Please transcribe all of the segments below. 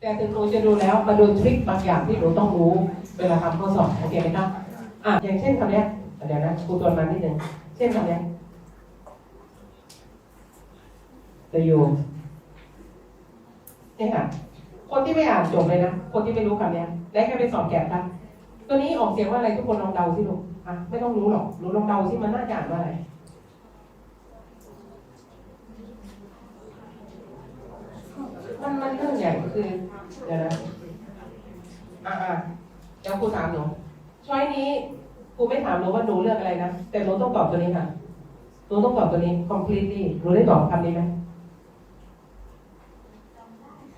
แต่ถึงหนูจะดูแล้วมาดูทริคบางอย่างที่หนูต้องรู้ เวลาทำข้อสอบโอเคไหมครับอะอย่างเช่นคำนี้เดี๋ยวนะครูตรวจมานิดนึงเช่นคำนี้ย the you เนี่ค่ะคนที่ไม่อ่านจบเลยนะคนที่ไม่รู้คำนี้ได้แค่ไปสอบแกะครับตัวนี้ออกเสียงว่าอะไรทุกคนลองเดาสิลูกอะไม่ต้องรู้หรอกหนูลองเดาสิมันน่าจะอ่านว่าอะไร มันมันเรื่อง ใหญ่คือเดี๋ยวนะอะอะเดี๋ยวครูถามหนูช้อยนี้ครูไม่ถามหนูว่าหนูเลือกอะไรนะแต่หนูต้องตอบตัวนี้ค่ะหนูต้องตอบตัวนี้ completely หนูได้ตอบคำนี้ไหม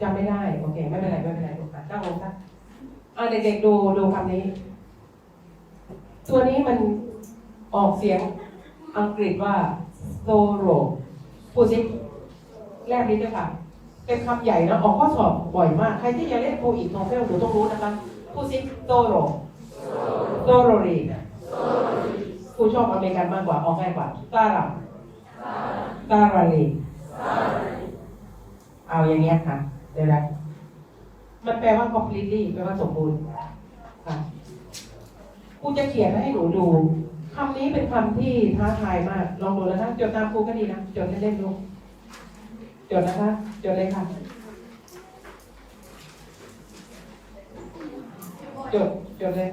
จำไม่ได้โอเค ไม่เป็นไรไม่เป็นไรลูกอะนั่งลงซะอะเด็กๆดูดูคำนี้ ตัวนี้มันออกเสียงอังกฤษว่า sorrow พูดสิแรกนี้ด้วยค่ะ เป็นคำใหญ่นะออกข้อสอบบ่อยมาก ใครที่จะเล่นโพอีกโนเฟลหนูต้องรู้นะคะพูดสิ sorrow sorrow ครูชอบอเมริกันมากกว่าออกง่ายกว่าซาราซาราลีเอาอย่างเงี้ยค่ะเดี๋ยวนะมันแปลว่า completely แปลว่าสมบูรณ์ค่ะครูจะเขียนให้หนูดูคำนี้เป็นคำที่ท้าทายมาก ลองดูแล้วนะจดตามครูก็ดีนะจดเล่นๆดู จดนะคะจดเลยค่ะจดจดเลย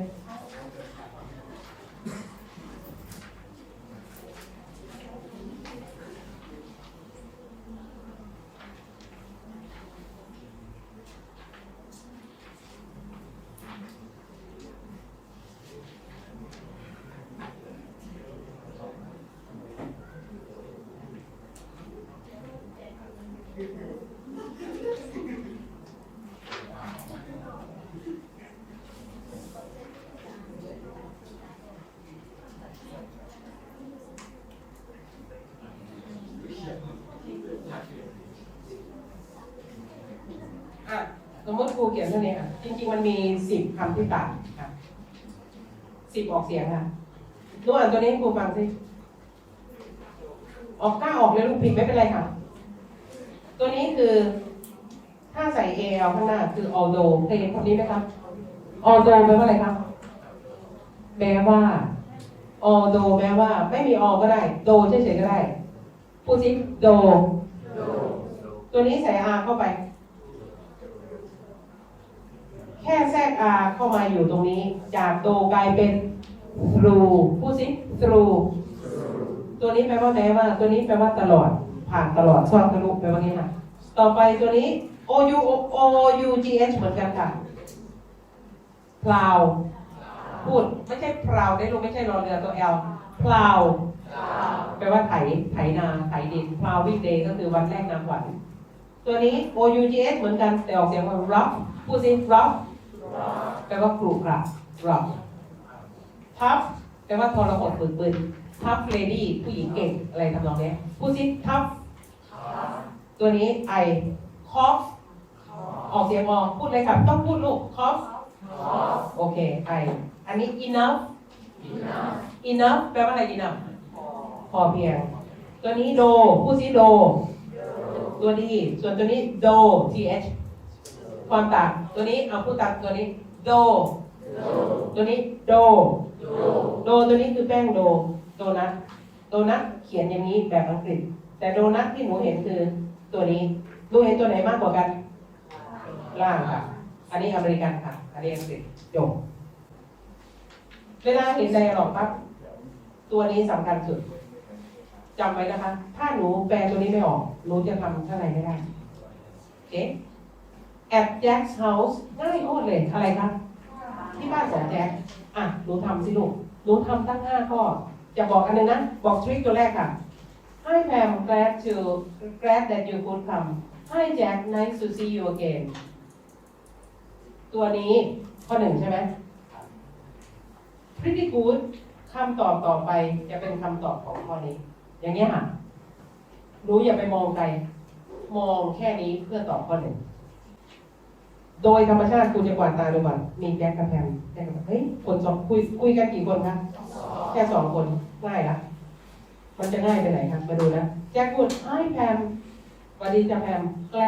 อะส มมติครูเขียนเท่านี้ค่ะจริงๆมันมีสิบคำที่ต่างค่ะสิบออกเสียงค่ะดูอ่านตัวนี้ให้ครูฟังสิออกกล้าออกเลยลูกผิดไม่เป็นไรค่ะ ตัวนี้คือถ้าใส่ a l ข้างหน้า คือ although เคยเห็นคำนี้ไหมครับ although แปลว่าอะไรครับแปลว่า although แปลว่า ไม่มี all ก็ได้ though เฉยๆก็ได้พูดสิ though ตัวนี้ใส่ r เข้าไป แค่แทรก r เข้ามาอยู่ตรงนี้ จากโดกลายเป็น through พูดสิ through ตัวนี้แปลว่าแม้ว่า ตัวนี้แปลว่าตลอด ผ่านตลอดซอกทะลุแปลว่างี้ค่ะต่อไปตัวนี้ o u o u g h เหมือนกันค่ะ plow พูดไม่ใช่ plow ได้ลูกไม่ใช่รอเรือตัว l plow แปลว่าไถไถนาไถดิน plowing day ก็คือวันแรกนาขวัญตัวนี้ o u g h เหมือนกันแต่ออกเสียงว่า rough พูดสิ rough แปลว่าครุขระ rough tough แปลว่าทรหดบึกบึน tough lady ผู้หญิงเก่งอะไรทำนองเนี้ยพูดสิ tough ตัวนี้ I cough ออกเสียงออกพูดเลยครับ ต้องพูดลูก cough โอเค I อันนี้ enough enough แปลว่าอะไร enough พอเพียง ตัวนี้ do พูดสิ do ตัวนี้ส่วนตัวนี้ do th ความต่าง ตัวนี้เอาพูดตามตัวนี้ do ตัวนี้ do do ตัวนี้คือแป้งโด โดนัทโดนัทเขียนอย่างนี้แบบอังกฤษ แต่โดนัทที่หนูเห็นคือตัวนี้หนูเห็นตัวไหนมากกว่ากัน ล่างค่ะ อันนี้อเมริกันค่ะ อันนี้อังกฤษจบเวลาเห็นไดอะล็อกปั๊บตัวนี้สำคัญสุดจำไว้นะคะ ถ้าหนูแปลตัวนี้ไม่ออก หนูจะทำข้างในไม่ได้โอเค at Jack's house ง่ายโคตรเลยอะไรครับที่บ้านของแจ็คอะหนูทำสิลูกหนูทำตั้งห้าข้อจะบอกอันหนึงนะ บอกทริคตัวแรกค่ะ Hi Pam glad to glad that you could come Hi Jack nice to see you again ตัวนี้ข้อหนึ่งใช่ไหม pretty good คำตอบต่อไปจะเป็นคำตอบของข้อนี้ อย่างเงี้ยค่ะหนูอย่าไปมองไกล มองแค่นี้เพื่อตอบข้อหนึ่ง โดยธรรมชาติคุณจะกวาดตาดูก่อนมีแจ็คกับแพมแจ็คกับแพมเฮ้ยคนสองคุยคุยกันกี่คนคะแค่สองคนง่ายละมันจะง่ายไปไหนครับมาดูนะแจ็คพูดไอ้แพมวัสดีจ้าแพมแกล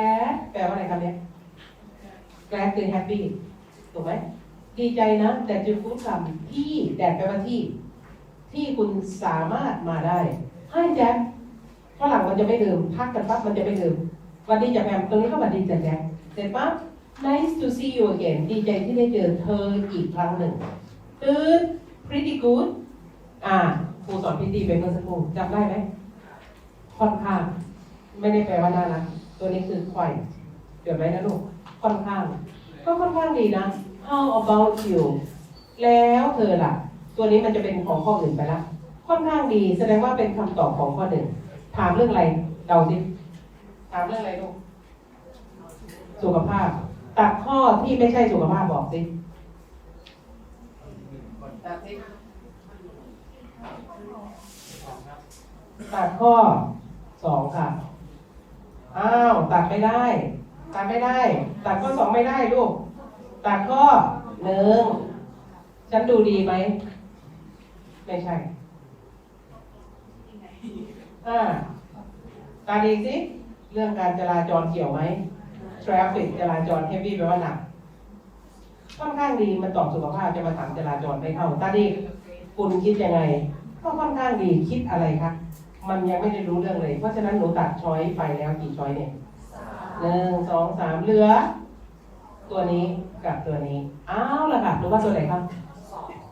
แปลว่าอะไรครับเนี่ย glad คือ happy ถูกไหมดีใจนะ แต่จุดคุ้นคำที่แดดแปลว่าที่ ที่คุณสามารถมาได้ให้แจ็คฝรั่งมันจะไม่ดื่มพักกันปั๊บมันจะไม่ดื่มวันดีจากแอมตรงนี้ก็วันดีจากแจ็คเสร็จปั๊บ nice to see you again ดีใจที่ได้เจอเธออีกครั้งหนึ่งตื่น pretty good อ่าครูสอนพิธีเป็นเมื่อสักครู่จำได้ไหมค่อนข้าง ไม่ได้แปลว่าน่ารักตัวนี้คือ quite เดี๋ยวไว้นะลูก ค่อนข้าง ก็ค่อนข้างดีนะ how about you แล้วเธอล่ะ ตัวนี้มันจะเป็นของข้ออื่นไปละ ค่อนข้างดีแสดงว่าเป็นคำตอบของข้อหนึ่ง ถามเรื่องอะไรเดาสิถามเรื่องอะไรลูก สุขภาพ ตัดข้อที่ไม่ใช่สุขภาพบอกสิตัดตัดข้อสองค่ะ อ้าว ตัดไม่ได้ ตัดไม่ได้ ตัดข้อสองไม่ได้ลูก ตัดข้อหนึ่งฉันดูดีไหม ไม่ใช่อ่าตาดีสิ เรื่องการจราจรเกี่ยวไหม traffic จราจร heavy แปลว่าหนักค่อนข้างดีมันตอบสุขภาพจะมาถามจราจรไม่เข้าตาดีคุณคิดยังไง ก็ค่อนข้างดีคิดอะไรคะมันยังไม่ได้รู้เรื่องเลย เพราะฉะนั้นหนูตัดช้อยไปแล้วกี่ช้อยเนี่ยหนึ่งสองสามเหลือ ตัวนี้กับตัวนี้อ้าวละค่ะรู้ว่าตัวไหนครับ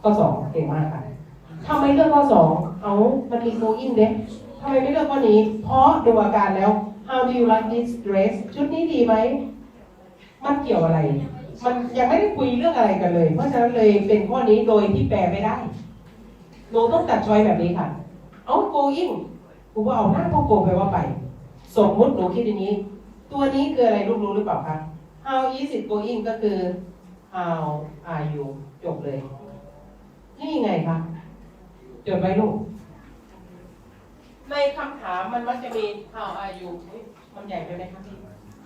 ข้อสองเก่งมากค่ะทำไมเลือกข้อสองเอามันมี going เด้ทำไมไม่เลือกข้อนี้ เพราะดูอาการแล้ว how do you like this dress ชุดนี้ดีไหม มันเกี่ยวอะไร มันยังไม่ได้คุยเรื่องอะไรกันเลย เพราะฉะนั้นเลยเป็นข้อนี้โดยที่แปลไม่ได้หนูต้องตัดชอยแบบนี้ค่ะ เอา going กูว่าเอาหน้าพวกโกไปว่าไป สมมุติหนูคิดอย่างนี้ ตัวนี้คืออะไรลูกรู้หรือเปล่าคะ how is it going ก็คือ how are you จบเลย นี่ไงคะจดไว้ลูก ในคำถามมันมักจะมี how are you อุ๊ยมันใหญ่ไปไหมคะพี่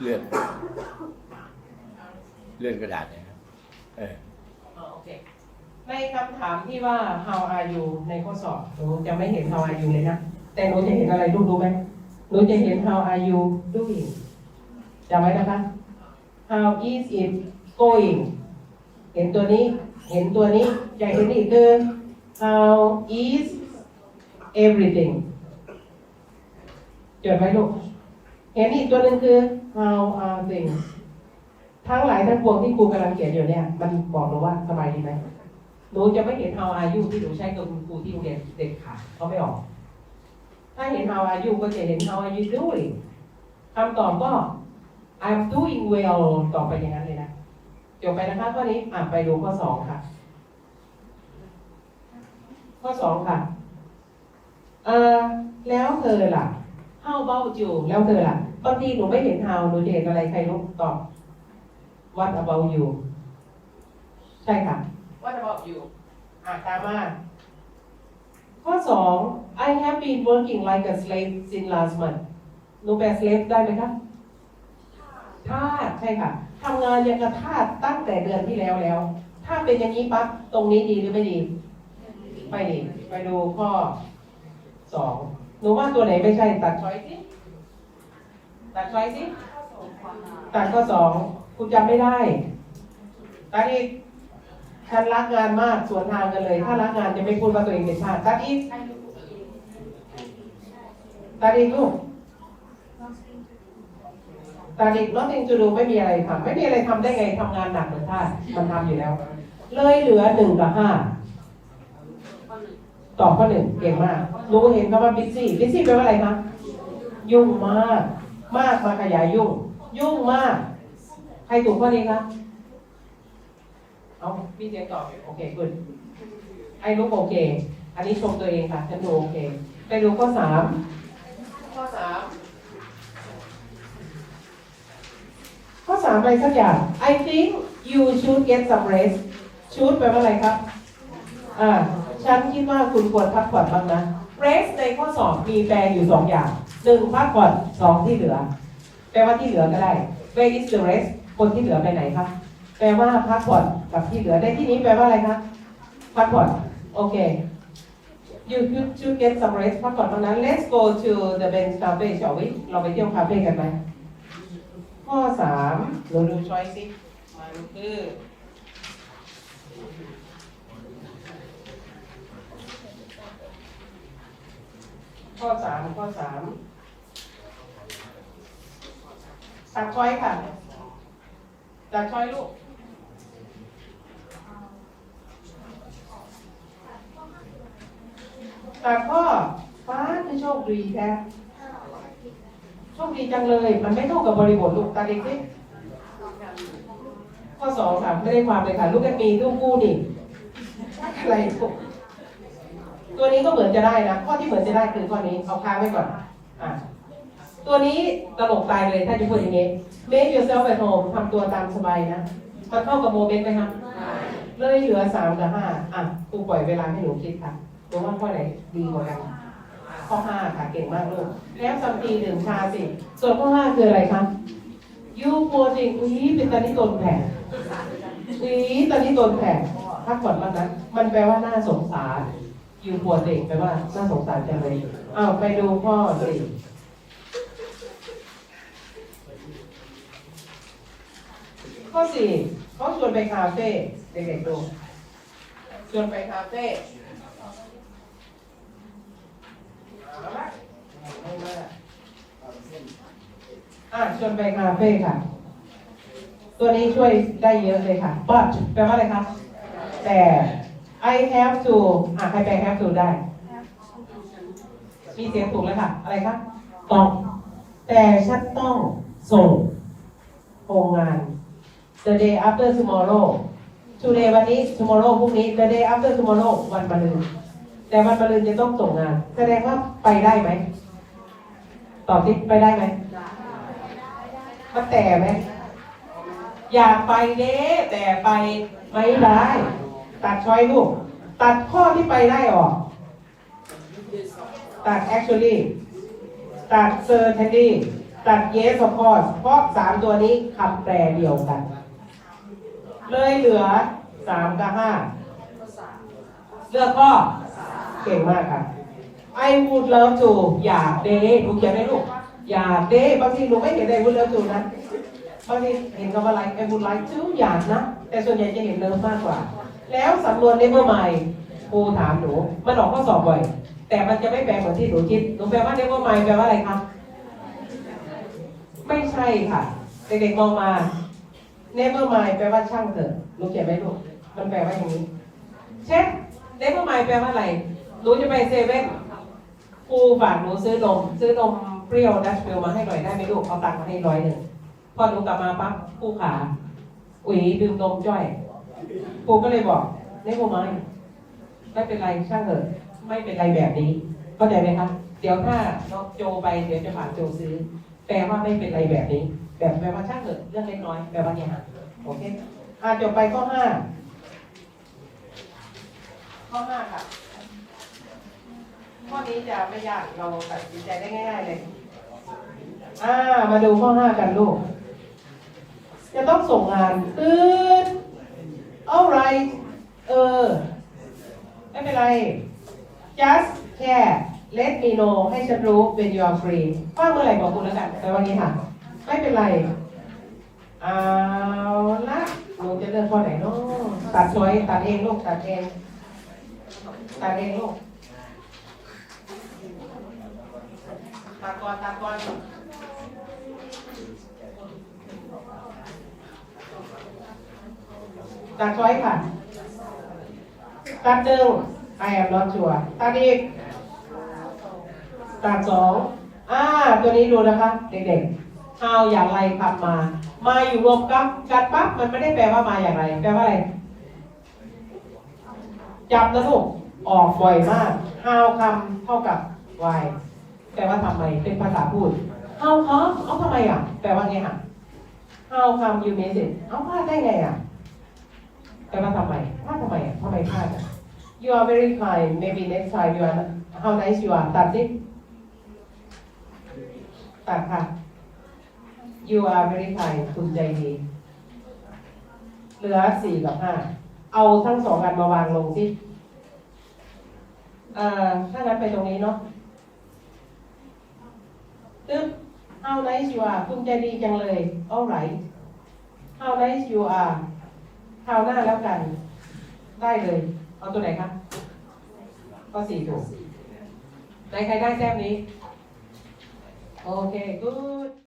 เลื่อน เลื่อนกระดาษนะครับเอออ๋อโอเค ในคำถามที่ว่า how are you ในข้อสอบหนูจะไม่เห็น how are you เลยนะ แต่หนูจะเห็นอะไรลูกรู้ไหมหนูจะเห็น how are you doing จำไว้นะคะ how is it going เห็นตัวนี้ เห็นตัวนี้จะเห็นอีกคือ how is everything จดไว้ลูกเห็นอีกตัวหนึ่งคือ how are things ทั้งหลายทั้งปวงที่ครูกำลังเขียนอยู่เนี่ย มันบอกหนูว่าสบายดีไหมหนูจะไม่เห็น how are you ที่หนูใช้กับคุณครูที่โรงเรียนเด็กขาดเขาไม่ออก ถ้าเห็น how are you ก็จะเห็น how are you doing คำตอบก็ I'm doing well ต่อไปอย่างนั้นเลยนะจบไปนะคะข้อนี้อ่านไปดูข้อสองค่ะ ข้อสองค่ะ เออแล้วเธอล่ะ how about you แล้วเธอล่ะบางทีหนูไม่เห็น how หนูจะเห็นอะไรใครรู้ตอบ what about you ใช่ค่ะ what about you อ่านตามมาข้อสอง I have been working like a slave since last month หนูแปล slave ได้ไหมครับทาสใช่ค่ะทำงานอย่างกับทาสตั้งแต่เดือนที่แล้วแล้ว ถ้าเป็นอย่างนี้ปั๊บตรงนี้ดีหรือไม่ดี ไม่ดีไปดูข้อสอง หนูว่าตัวไหนไม่ใช่ตัดช้อยสิตัดช้อยสิตัดข้อสองคุณจำไม่ได้ตัดอีกฉันรักงานมากสวนทางกันเลย ถ้ารักงานจะไม่พูดว่าตัวเองเป็นทาสตัดอีกตัดอีกลูกตาเด็ก nothing to do ไม่มีอะไรทำไม่มีอะไรทำได้ไงทำงานหนักเหมือนท่าสมันทำอยู่แล้ว เลยเหลือหนึ่งกับห้า ตอบข้อหนึ่งเก่งมาก รู้เห็นคำว่า busy busy แปลว่าอะไรคะยุ่งมาก มากมาขยายยุ่ง ยุ่งมาก ใครถูกข้อนี้คะเอาพี่เสียงตอบอยู่โอเคคุณไอ้ลูกโอเค อันนี้ชมตัวเองค่ะฉันดูโอเค ไปดูข้อสามข้อสามข้อสามอะไรสักอย่าง I think you should get some rest should แปลว่าอะไรครับอ่า ฉันคิดว่าคุณควรพักผ่อนบ้างนะ rest ในข้อสอบมีแปลอยู่สองอย่างหนึ่งพักผ่อนสองที่เหลือ แปลว่าที่เหลือก็ได้ where is the rest คนที่เหลือไปไหนครับแปลว่าพักผ่อนกับที่เหลือในที่นี้แปลว่าอะไรครับพักผ่อนโอเค you should should get some rest พักผ่อนบ้างนะ let's go to the Ben's Cafe shall we เราไปเที่ยวคาเฟ่กันไหมข้อสามเราดูช้อยสิมันคือ ข้อสามข้อสามตัดช้อยค่ะตัดช้อยลูกตัดข้อฟ้าคือโชคดีแท้โชคดีจังเลย มันไม่เท่ากับบริบทลูกตาเด็กสิข้อสองค่ะไม่ได้ความเลยค่ะ ลูกกันมีลูกกู้นี่อะไรลูก ตัวนี้ก็เหมือนจะได้นะข้อที่เหมือนจะได้คือข้อนี้เอาค้างไว้ก่อนอะตัวนี้ตลกตายเลยถ้าจะพูดอย่างนี้ make yourself at home ทำตัวตามสบายนะมันเข้ากับโมเมนต์ไหมครับเลยเหลือสามกับห้าอะครูปล่อยเวลาให้หนูคิดค่ะหนูว่าข้อไหนดีกว่ากัน ข้อห้าค่ะเก่งมากลูกแล้วสัมปีหนึ่งชาสิส่วนข้อห้าคืออะไรคะยูโปรติงอุ้ยเป็นตอนนี้ตนแผ่อุ้ยตอนนี้ตนแผ่พักผ่อนมากนะมันแปลว่าน่าสงสาร ยูโปรติงแปลว่าน่าสงสารจังเลยอ้าวไปดูข้อสี่ข้อสี่เขาชวนไปคาเฟ่เด็กๆดูชวนไปคาเฟ่เอาละไม่มากอะชวนไปคาเฟ่ค่ะ ตัวนี้ช่วยได้เยอะเลยค่ะ but แปลว่าอะไรคะแต่ I have to อะใครแปล have to ได้ มีเสียงถูกแล้วค่ะ อะไรคะต้อง แต่ฉันต้องส่งโรงงาน the day after tomorrow today วันนี้ tomorrow พรุ่งนี้ the day after tomorrow วันมะรืนแต่วันมะรืนจะต้องส่งงาน แสดงว่าไปได้ไหม ตอบที่ไปได้ไหมมันแต่ไหม อยากไปเด้แต่ไปไม่ได้ ตัดช้อยลูก ตัดข้อที่ไปได้ออก ตัด actually ตัด certainly ตัด yes of course เพราะสามตัวนี้คำแปลเดียวกัน เลยเหลือสามกับห้าเลือกข้อเก่งมากค่ะ I would love to อยากเดหนูเขียนไหมลูก อยากเดบางทีหนูไม่เห็น I would love to นะบางทีเห็นคำว่า like I would like to อยากนะ แต่ส่วนใหญ่จะเห็นเลิฟมากกว่า แล้วสำนวน never mind ครูถามหนู มันออกข้อสอบบ่อย แต่มันจะไม่แปลเหมือนที่หนูคิด หนูแปลว่า never mind แปลว่าอะไรคะไม่ใช่ค่ะ เด็กๆมองมา never mind แปลว่าช่างเถอะหนูเขียนไหมลูกมันแปลว่าอย่างนี้ เช่น never mind แปลว่าอะไรหนูจะไปเซเว่นครูฝากหนูซื้อนม ซื้อนมเปรี้ยวดัชมิลมาให้หน่อยได้ไหมลูกเอาตังค์มาให้ร้อยหนึ่งพอหนูกลับมาปั๊บครูขาอุ๋ยดื่มนมจ้อย ครูก็เลยบอกเนโมไมไม่เป็นไรช่างเถอะไม่เป็นไรแบบนี้เข้าใจไหมคะเดี๋ยวถ้าน้องโจไปเดี๋ยวจะฝากโจซื้อ แปลว่าไม่เป็นไรแบบนี้ แบบแปลว่าช่างเถอะเรื่องเล็กน้อยแปลว่าเนี่ยฮะโอเคอ่าจบไปข้อห้าข้อห้าค่ะข้อนี้จะไม่ยากเราตัดสินใจได้ง่ายๆเลยอ่ามาดูข้อห้ากันลูกจะต้องส่งงานตื่น alright เออ ไม่เป็นไร just แค่ let me know ให้ฉันรู้ when you are free ว่างเมื่อไหร่บอกคุณแล้วกัน แต่วันนี้ค่ะ ไม่เป็นไรเอาละหนูจะเลือกข้อไหนเนาะตัดช้อยตัดเองลูกตัดเอง ตัดเองลูกตัดก่อนตัดก่อน ตัดช้อยค่ะ ตัดหนึ่ง I am not sure ตัดอีก ตัดสองอ่า ตัวนี้ดูนะคะ เด็กๆ how อย่างไรขับมา มาอยู่รวมกับกันปั๊บมันไม่ได้แปลว่ามาอย่างไร แปลว่าอะไรจำนะลูกออกบ่อยมาก how คำเท่ากับ why แปลว่าทำไม เป็นภาษาพูด how come เอาทำไมอะ แปลว่าไงอะ how come you miss it เอาพลาดได้ไงอะ แปลว่าทำไมพลาดทำไมอะทำไมพลาดอะ you are very kind maybe next time you are how nice you are ตัดสิตัดค่ะ you are very kind คุณใจดี เหลือสี่กับห้า เอาทั้งสองอันมาวางลงสิเอ่อถ้างั้นไปตรงนี้เนาะตึ๊บ how nice you are คุณใจดีจังเลย All right how nice you are คราวหน้าแล้วกัน ได้เลย เอาตัวไหนครับก็สี่ถูกในใครได้แต้มนี้ โอเคกู